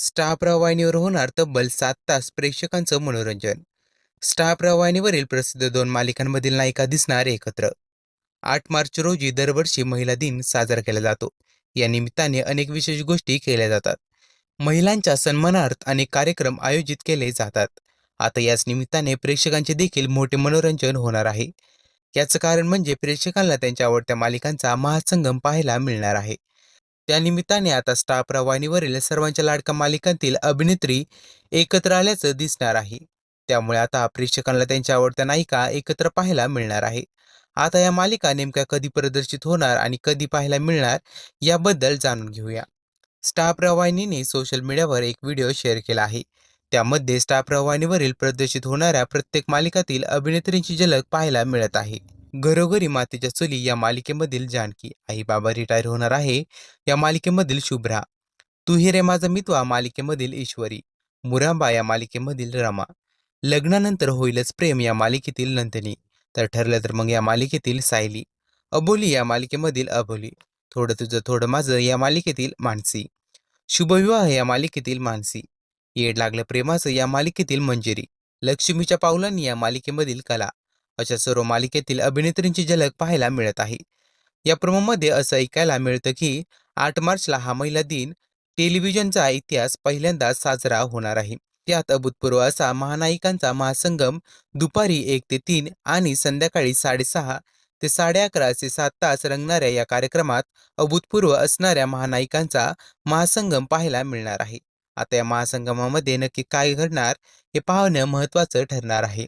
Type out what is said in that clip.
Star प्रवाहिनीवर होणार तब्बल सात तास प्रेक्षकांचं मनोरंजन. स्टार प्रवाहिनीवरील प्रसिद्ध दोन मालिकांमधील नायिका दिसणार एकत्र. आठ मार्च रोजी दरवर्षी महिला दिन साजरा केला जातो. या निमित्ताने अनेक विशेष गोष्टी केल्या जातात. महिलांच्या सन्मानार्थ अनेक कार्यक्रम आयोजित केले जातात. आता याच निमित्ताने प्रेक्षकांचे देखील मोठे मनोरंजन होणार आहे. याचं कारण म्हणजे प्रेक्षकांना त्यांच्या आवडत्या मालिकांचा महासंगम पाहायला मिळणार आहे. त्यानिमित्ताने आता स्टार प्रवाणीवरील सर्वांच्या लाडका मालिकांतील अभिनेत्री एकत्र आल्याचं दिसणार आहे. त्यामुळे आता प्रेक्षकांना त्यांच्या आवडत्या नायिका एकत्र पाहायला मिळणार आहे. आता या मालिका नेमक्या कधी प्रदर्शित होणार आणि कधी पाहायला मिळणार याबद्दल जाणून घेऊया. स्टार प्रवाहिनीने सोशल मीडियावर एक व्हिडिओ शेअर केला आहे. त्यामध्ये स्टार प्रवाहिनीवरील प्रदर्शित होणाऱ्या प्रत्येक मालिकातील अभिनेत्रींची झलक पाहायला मिळत आहे. घरोघरी मातेच्या चुली या मालिकेमधील जानकी आई बाबा रिटायर होणार आहे. या मालिकेमधील शुभ्रा तू हे रे माझा मितवा मालिकेमधील ईश्वरी मुरांबा या मालिकेमधील रमा लग्नानंतर होईलच प्रेम या मालिकेतील नंदिनी तर ठरलं तर मग या मालिकेतील सायली अबोली या मालिकेमधील अबोली थोडं तुझं थोडं माझं या मालिकेतील मानसी शुभविवाह या मालिकेतील मानसी येड लागलं प्रेमाचं या मालिकेतील मंजिरी लक्ष्मीच्या पावलांनी या मालिकेमधील कला अशा सर्व मालिकेतील अभिनेत्रींची झलक पाहायला मिळत आहे. या प्रोमोमध्ये असं ऐकायला मिळतं की आठ मार्चला हा महिला दिन टेलिव्हिजनचा इतिहास पहिल्यांदा साजरा होणार आहे. त्यात अभूतपूर्व असा महानायिकांचा महासंगम दुपारी एक ते तीन आणि संध्याकाळी साडेसहा ते साडे अकरा असे सात तास रंगणाऱ्या या कार्यक्रमात अभूतपूर्व असणाऱ्या महानायिकांचा महासंगम पाहायला मिळणार आहे. आता या महासंगमामध्ये नक्की काय घडणार हे पाहणं महत्त्वाचं ठरणार आहे.